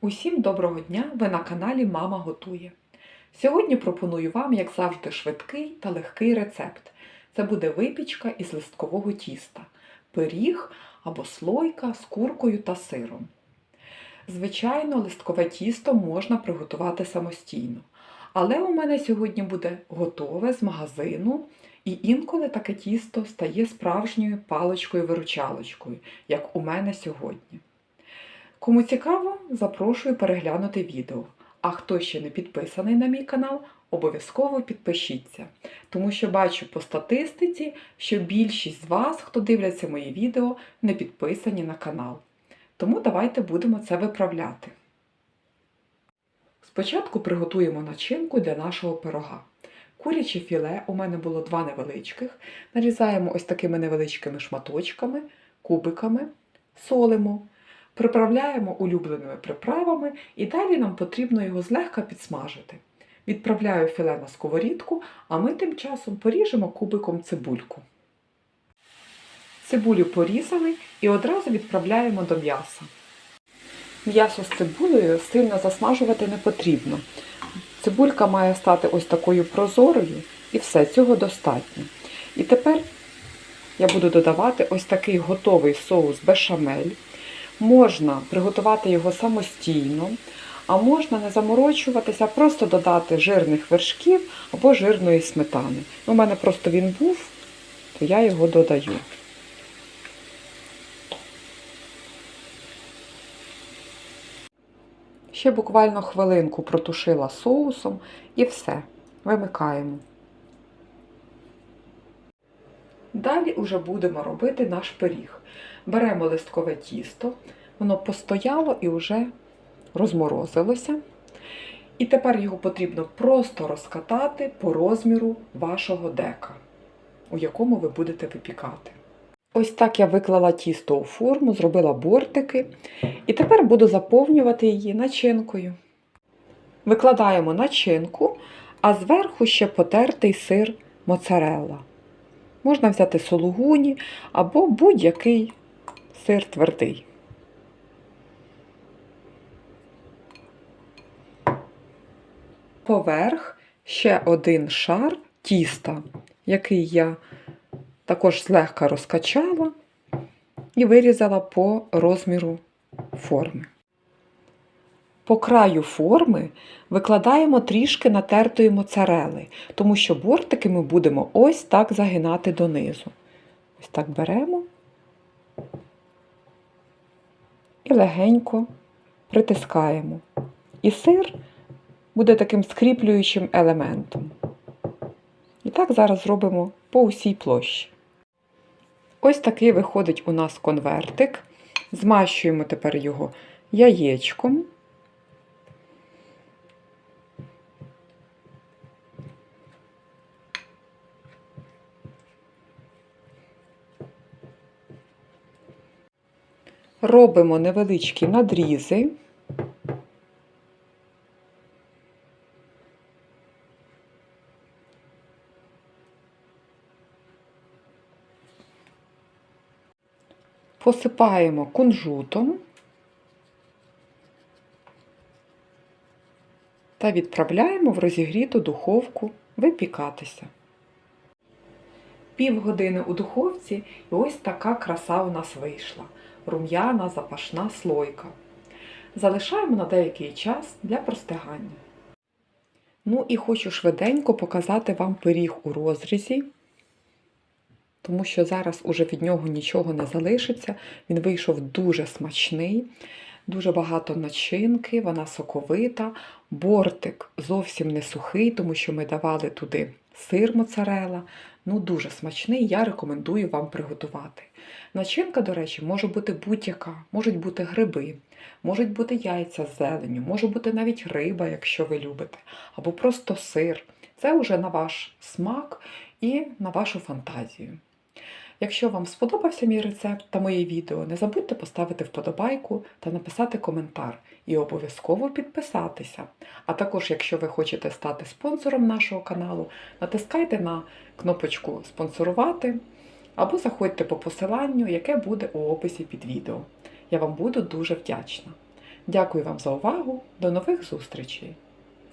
Усім доброго дня! Ви на каналі Мама Готує. Сьогодні пропоную вам, як завжди, швидкий та легкий рецепт. Це буде випічка із листкового тіста, пиріг або слойка з куркою та сиром. Звичайно, листкове тісто можна приготувати самостійно. Але у мене сьогодні буде готове з магазину, і інколи таке тісто стає справжньою паличкою-виручалочкою, як у мене сьогодні. Кому цікаво, запрошую переглянути відео. А хто ще не підписаний на мій канал, обов'язково підпишіться, тому що бачу по статистиці, що більшість з вас, хто дивляться мої відео, не підписані на канал. Тому давайте будемо це виправляти. Спочатку приготуємо начинку для нашого пирога. Куряче філе у мене було два невеличких. Нарізаємо ось такими невеличкими шматочками, кубиками, солимо. Приправляємо улюбленими приправами і далі нам потрібно його злегка підсмажити. Відправляю філе на сковорідку, а ми тим часом поріжемо кубиком цибульку. Цибулю порізали і одразу відправляємо до м'яса. М'ясо з цибулею сильно засмажувати не потрібно. Цибулька має стати ось такою прозорою і все, цього достатньо. І тепер я буду додавати ось такий готовий соус бешамель. Можна приготувати його самостійно, а можна не заморочуватися, просто додати жирних вершків або жирної сметани. У мене просто він був, то я його додаю. Ще буквально хвилинку протушила соусом і все. Вимикаємо. Далі вже будемо робити наш пиріг. Беремо листкове тісто, воно постояло і вже розморозилося. І тепер його потрібно просто розкатати по розміру вашого дека, у якому ви будете випікати. Ось так я виклала тісто у форму, зробила бортики, і тепер буду заповнювати її начинкою. Викладаємо начинку, а зверху ще потертий сир моцарелла. Можна взяти сулугуні або будь-який сир твердий. Поверх ще один шар тіста, який я також злегка розкачала і вирізала по розміру форми. По краю форми викладаємо трішки натертої моцарели, тому що бортики ми будемо ось так загинати донизу. Ось так беремо і легенько притискаємо. І сир буде таким скріплюючим елементом. І так зараз зробимо по усій площі. Ось такий виходить у нас конвертик. Змащуємо тепер його яєчком. Робимо невеличкі надрізи. Посипаємо кунжутом та відправляємо в розігріту духовку випікатися. Півгодини у духовці і ось така краса у нас вийшла. Рум'яна запашна слойка. Залишаємо на деякий час для простигання. Ну і хочу швиденько показати вам пиріг у розрізі, тому що зараз уже від нього нічого не залишиться. Він вийшов дуже смачний, дуже багато начинки, вона соковита, бортик зовсім не сухий, тому що ми давали туди сир моцарела. Ну, дуже смачний, я рекомендую вам приготувати. Начинка, до речі, може бути будь-яка, можуть бути гриби, можуть бути яйця з зеленню, може бути навіть риба, якщо ви любите, або просто сир. Це вже на ваш смак і на вашу фантазію. Якщо вам сподобався мій рецепт та моє відео, не забудьте поставити вподобайку та написати коментар і обов'язково підписатися. А також, якщо ви хочете стати спонсором нашого каналу, натискайте на кнопочку Спонсорувати або заходьте по посиланню, яке буде у описі під відео. Я вам буду дуже вдячна. Дякую вам за увагу. До нових зустрічей!